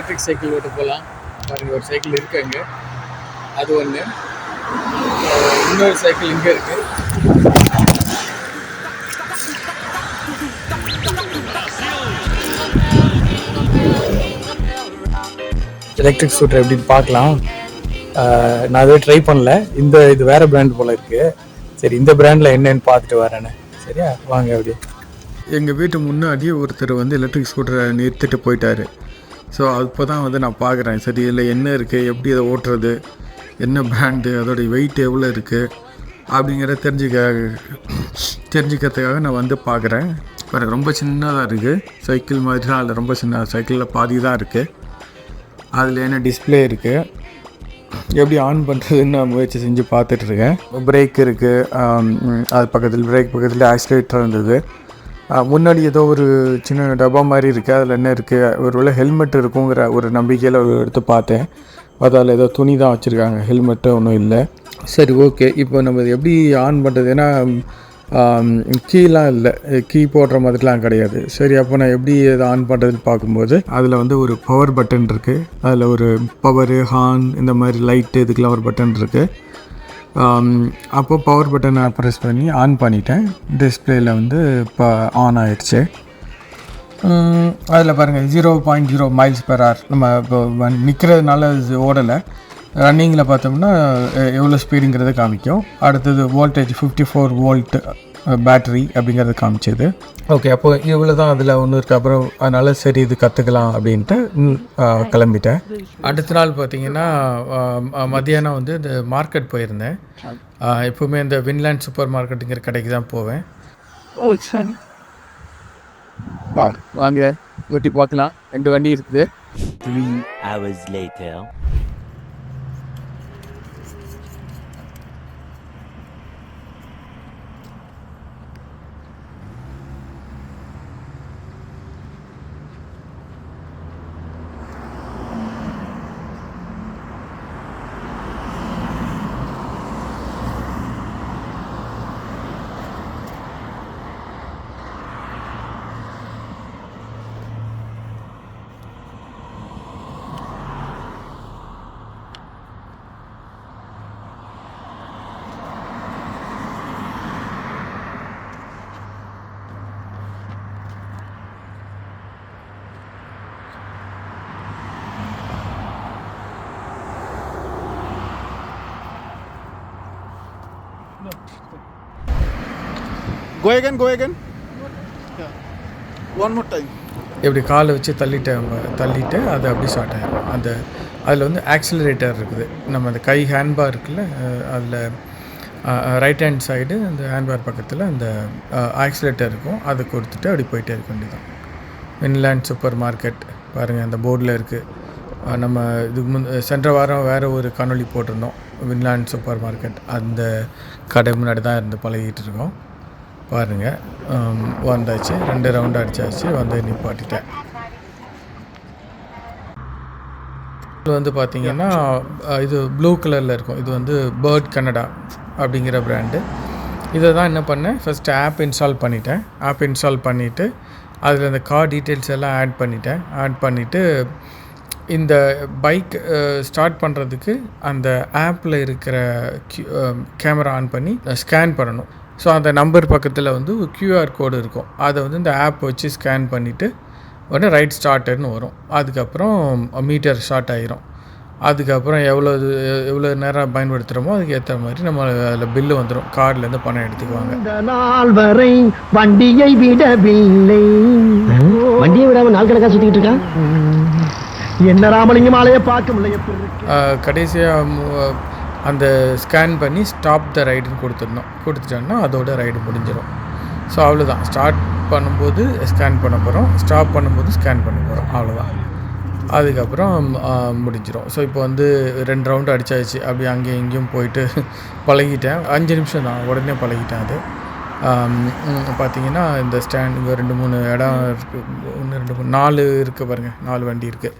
Electric cycle ஓட்டு போகலாம் பாருங்கள் ஒரு சைக்கிள் இருக்கு அங்கே. அது ஒன்று இன்னொரு சைக்கிள் இங்கே இருக்குது எலக்ட்ரிக் ஸ்கூட்டர் எப்படின்னு பார்க்கலாம். நான் அதை ட்ரை பண்ணல. இந்த இது வேற பிராண்ட் போல இருக்கு. சரி இந்த பிராண்டில் என்னன்னு பார்த்துட்டு வரேன்னு சரியா? வாங்க அப்படியே. எங்கள் வீட்டு முன்னாடி ஒருத்தர் வந்து எலக்ட்ரிக் ஸ்கூட்டரை நிறுத்திட்டு போயிட்டாரு. ஸோ அப்போ தான் வந்து நான் பார்க்குறேன் சரி இதில் என்ன இருக்குது எப்படி அதை ஓட்டுறது? என்ன பிராண்டு அதோடைய வெயிட் எவ்வளோ இருக்குது அப்படிங்கிறத தெரிஞ்சுக்க தெரிஞ்சுக்கிறதுக்காக நான் வந்து பார்க்குறேன். இப்போ ரொம்ப சின்னதாக இருக்குது சைக்கிள் மாதிரி தான் அதில் ரொம்ப சின்ன சைக்கிளில் பாதி தான் இருக்குது அதில் என்ன டிஸ்பிளே இருக்குது எப்படி ஆன் பண்ணுறதுன்னு நான் முயற்சி செஞ்சு பார்த்துட்ருக்கேன் பிரேக் இருக்குது அது பக்கத்தில் பிரேக் பக்கத்தில் ஆக்சிலேட்டர் இருந்தது. முன்னாடி ஏதோ ஒரு சின்ன டப்பா மாதிரி இருக்குது அதில் என்ன இருக்குது ஒரு வேளை ஹெல்மெட் இருக்குங்கிற ஒரு நம்பிக்கையில் எடுத்து பார்த்தேன். அதில் ஏதோ துணி தான் வச்சுருக்காங்க. ஹெல்மெட்டு ஒன்றும் இல்லை. சரி ஓகே. இப்போ நம்ம எப்படி ஆன் பண்ணுறது ஏன்னா கீலாம் இல்லை. கீ போடுற மாதிரிலாம் கிடையாது. சரி அப்போ நான் எப்படி அதை ஆன் பண்ணுறதுன்னு பார்க்கும்போது அதில் வந்து ஒரு பவர் பட்டன் இருக்குது அதில் ஒரு பவரு ஹார்ன் இந்த மாதிரி லைட்டு இதுக்கெலாம் ஒரு பட்டன் இருக்குது Um, அப்போ பவர் பட்டனை ப்ரெஸ் பண்ணி ஆன் பண்ணிட்டேன். டிஸ்பிளேயில் வந்து இப்போ ஆன் ஆயிடுச்சு. அதில் பாருங்கள் zero point zero miles per hour நம்ம இப்போ நிற்கிறதுனால ஓடலை. ரன்னிங்கில் பார்த்தோம்னா எவ்வளோ ஸ்பீடுங்கிறத காமிக்கும். அடுத்தது voltage fifty four volt battery அப்படிங்கிறது காமிச்சது. ஓகே அப்போ இவ்வளோ தான் அதில் ஒன்று இருக்குது அப்புறம் அதனால் சரி இது கற்றுக்கலாம் அப்படின்ட்டு கிளம்பிட்டேன். அடுத்த நாள் பார்த்தீங்கன்னா ஆ, மத்தியானம் வந்து இந்த மார்க்கெட் போயிருந்தேன். எப்பவுமே இந்த வின்லேண்ட் சூப்பர் மார்க்கெட்டுங்கிற கடைக்கு தான் போவேன். வாங்க. வெட்டி பார்க்கலாம். ரெண்டு வண்டி இருக்குது. Three hours later. Go again, go again. Yeah. One more time. இப்படி காலை வச்சு தள்ளிட்டு தள்ளிட்டு அது அப்படி ஸ்டார்ட் ஆகிடும் அந்த அதில் வந்து ஆக்சிலரேட்டர் இருக்குது நம்ம அந்த கை ஹேண்ட்பார் இருக்குல்ல அதில் ரைட் ஹேண்ட் சைடு அந்த ஹேண்ட்பார் பக்கத்தில் அந்த ஆக்சிலேட்டர் இருக்கும் அதை கொடுத்துட்டு அப்படி போயிட்டே இருக்க வேண்டியதான் வின்லேண்ட் சூப்பர் மார்க்கெட் பாருங்கள் அந்த போர்டில் இருக்குது நம்ம இதுக்கு முன் சென்ற வாரம் வேறு ஒரு காணொலி போட்டிருந்தோம். Winland super market. அந்த கடை முன்னாடி தான் இருந்து பழகிட்டு இருக்கோம் பாருங்கள் வந்தாச்சு. ரெண்டு ரவுண்டு அடிச்சாச்சு. வந்து நிப்பாட்டிட்டேன். இது வந்து பார்த்தீங்கன்னா இது ப்ளூ கலரில் இருக்கும். இது வந்து பேர்ட் கனடா அப்படிங்கிற பிராண்டு இதை தான் என்ன பண்ணேன்? ஃபஸ்ட்டு ஆப் இன்ஸ்டால் பண்ணிட்டேன். ஆப் இன்ஸ்டால் பண்ணிவிட்டு அதில் அந்த கார் டீட்டெயில்ஸ் எல்லாம் ஆட் பண்ணிட்டேன். ஆட் பண்ணிவிட்டு இந்த பைக் ஸ்டார்ட் பண்ணுறதுக்கு அந்த ஆப்பில் இருக்கிற கேமரா ஆன் பண்ணி ஸ்கேன் பண்ணணும். ஸோ அந்த நம்பர் பக்கத்தில் வந்து ஒரு கியூஆர் கோடு இருக்கும். அதை வந்து இந்த ஆப் வச்சு ஸ்கேன் பண்ணிவிட்டு உடனே ரைட் ஸ்டார்டர்னு வரும். அதுக்கப்புறம் மீட்டர் ஸ்டார்ட் ஆயிரும். அதுக்கப்புறம் எவ்வளோ இது எவ்வளோ நேரம் பயன்படுத்துகிறோமோ அதுக்கு ஏற்ற மாதிரி நம்ம அதில் பில்லு வந்துடும் கார்ட்லேருந்து பணம் எடுத்துக்குவாங்க. இந்த நாள் வரை வண்டியை விடவில்லை. வண்டியை விடாம நாள் கணக்கா சுத்திக்கிட்டு இருக்கான்? என்ன ராமலிங்கம் ஆலையை பார்க்க முடியல? கடைசியாக அந்த ஸ்கேன் பண்ணி ஸ்டாப் த ரைடுன்னு கொடுத்துடணும். கொடுத்துட்டோன்னா அதோட ரைடு முடிஞ்சிடும் ஸோ அவ்வளோதான் ஸ்டார்ட் பண்ணும்போது ஸ்கேன் பண்ண போகிறோம் ஸ்டாப் பண்ணும்போது ஸ்கேன் பண்ண போகிறோம் அவ்வளோதான் அதுக்கப்புறம் முடிஞ்சிடும் ஸோ இப்போ வந்து ரெண்டு ரவுண்டு அடிச்சாச்சு. அப்படி அங்கேயும் இங்கேயும் போயிட்டு பழகிட்டேன். அஞ்சு நிமிஷம் தான். உடனே பழகிட்டேன் அது. பார்த்தீங்கன்னா இந்த ஸ்டாண்ட் இங்கே ரெண்டு மூணு இடம் இருக்குது ஒன்று ரெண்டு மூணு நாலு இருக்குது பாருங்கள் நாலு வண்டி இருக்குது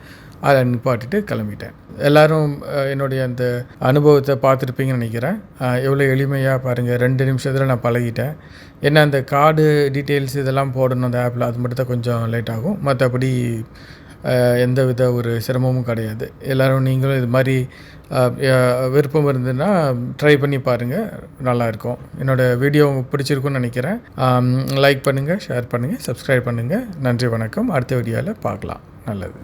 அதை நிப்பாட்டிட்டு கிளம்பிட்டேன். எல்லாரும் என்னுடைய அந்த அனுபவத்தை பார்த்துருப்பீங்கன்னு நினைக்கிறேன். எவ்வளோ எளிமையாக பாருங்கள் ரெண்டு நிமிஷத்தில் நான் பழகிட்டேன். என்ன அந்த கார்டு டீட்டெயில்ஸ் இதெல்லாம் போடணும் அந்த ஆப்பில் அது மட்டும் தான் கொஞ்சம் லேட் ஆகும். மற்றபடி எந்த வித ஒரு சிரமமும் கிடையாது. எல்லோரும் நீங்களும் இது மாதிரி விருப்பம் இருந்ததுன்னா ட்ரை பண்ணி பாருங்கள் நல்லாயிருக்கும் என்னோடய வீடியோ உங்களுக்கு பிடிச்சிருக்குன்னு நினைக்கிறேன். லைக் பண்ணுங்கள் ஷேர் பண்ணுங்கள் சப்ஸ்கிரைப் பண்ணுங்கள் நன்றி வணக்கம். அடுத்த வீடியோவில் பார்க்கலாம். நல்லது.